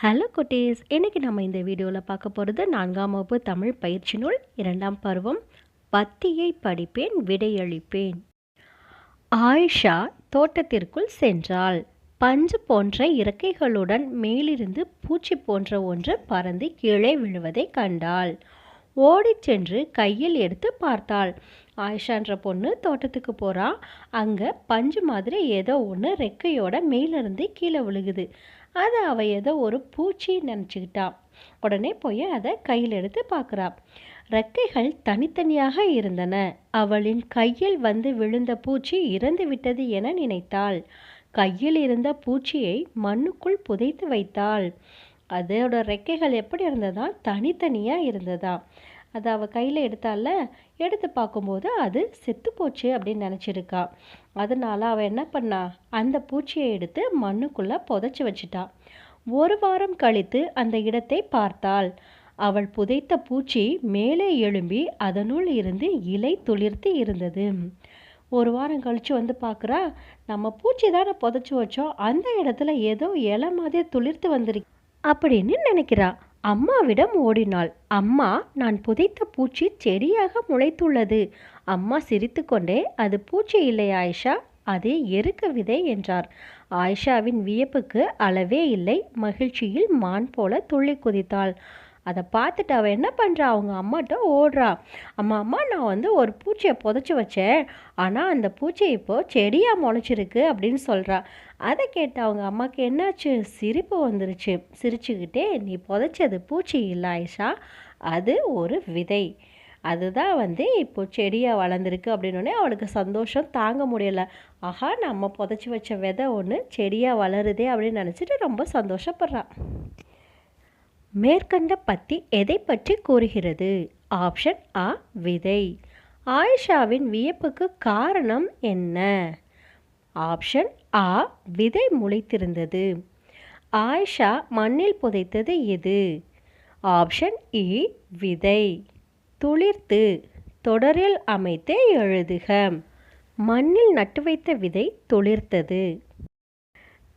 Hello குட்டீஸ். இன்றைக்கி நம்ம இந்த வீடியோவில் பார்க்க போகிறது நான்காம் வகுப்பு தமிழ் பயிற்சி நூல் இரண்டாம் பருவம் பத்தியை படிப்பேன் விடையளிப்பேன். ஆயிஷா தோட்டத்திற்குள் சென்றாள். பஞ்சு போன்ற இறக்கைகளுடன் மேலிருந்து பூச்சி போன்ற ஒன்று பறந்து கீழே விழுவதை கண்டாள். ஓடிச் சென்று கையில் எடுத்து பார்த்தாள். ஆயிஷான்ற பொண்ணு தோட்டத்துக்கு போகிறா அங்கே பஞ்சு மாதிரி ஏதோ ஒன்று ரெக்கையோட மேலிருந்து கீழே விழுகுது. அதை அவள் ஏதோ ஒரு பூச்சி நினச்சிக்கிட்டா. உடனே போய் அதை கையில் எடுத்து பார்க்குறா. ரெக்கைகள் தனித்தனியாக இருந்தன. அவளின் கையில் வந்து விழுந்த பூச்சி இறந்து விட்டது என நினைத்தாள். கையில் இருந்த பூச்சியை மண்ணுக்குள் புதைத்து வைத்தாள். அதோட ரெக்கைகள் எப்படி இருந்ததா தனித்தனியாக இருந்ததா அதை அவள் கையில் எடுத்தால எடுத்து பார்க்கும்போது அது செத்து போச்சு அப்படின்னு நினச்சிருக்கா. அதனால் அவள் என்ன பண்ணா அந்த பூச்சியை எடுத்து மண்ணுக்குள்ளே புதைச்சி வச்சிட்டா. ஒரு வாரம் கழித்து அந்த இடத்தை பார்த்தாள். அவள் புதைத்த பூச்சி மேலே எழும்பி அதனுள் இருந்து இலை துளிர்த்து இருந்தது. ஒரு வாரம் கழித்து வந்து பார்க்குறா நம்ம பூச்சி தானே புதைச்சி வச்சோம். அந்த இடத்துல ஏதோ இலை மாதிரி துளிர்த்து வந்திருக்கு. அப்படின்னு நினைக்கிறா. அம்மாவிடம் ஓடினாள். அம்மா நான் புதைத்த பூச்சி செடியாக முளைத்துள்ளது. அம்மா சிரித்துக்கொண்டே அது பூச்சி இல்லை ஆயிஷா அது எருக்க விதை என்றார். ஆயிஷாவின் வியப்புக்கு அளவே இல்லை. மகிழ்ச்சியில் மான் போல துள்ளி குதித்தாள். அதை பார்த்துட்டு அவள் என்ன பண்ணுறா அவங்க அம்மாட்ட ஓடுறா. அம்மா அம்மா நான் வந்து ஒரு பூச்சியை புதைச்சி வச்சேன். ஆனால் அந்த பூச்சி இப்போது செடியாக முளைச்சிருக்கு அப்படின்னு சொல்கிறா அதை கேட்டு அவங்க அம்மாவுக்கு என்னாச்சு? சிரிப்பு வந்துருச்சு. சிரிச்சுக்கிட்டே நீ புதைச்சது பூச்சி இல்லை ஆயிஷா. அது ஒரு விதை. அதுதான் வந்து இப்போ செடியாக வளர்ந்துருக்கு அப்படின்னோடனே அவளுக்கு சந்தோஷம் தாங்க முடியலை. ஆஹா நம்ம புதைச்சி வச்ச விதை ஒன்று செடியாக வளருதே அப்படின்னு நினச்சிட்டு ரொம்ப சந்தோஷப்படுறான் மேற்கண்ட பத்தி எதை பற்றி கூறுகிறது? ஆப்ஷன் ஆ விதை. ஆயிஷாவின் வியப்புக்கு காரணம் என்ன? ஆப்ஷன் ஆ விதை முளைத்திருந்தது. ஆயிஷா மண்ணில் புதைத்தது எது? ஆப்ஷன் இ விதை. துளிர்த்து தொடரில் அமைத்து எழுதுக. மண்ணில் நட்டு வைத்த விதை துளிர்த்தது.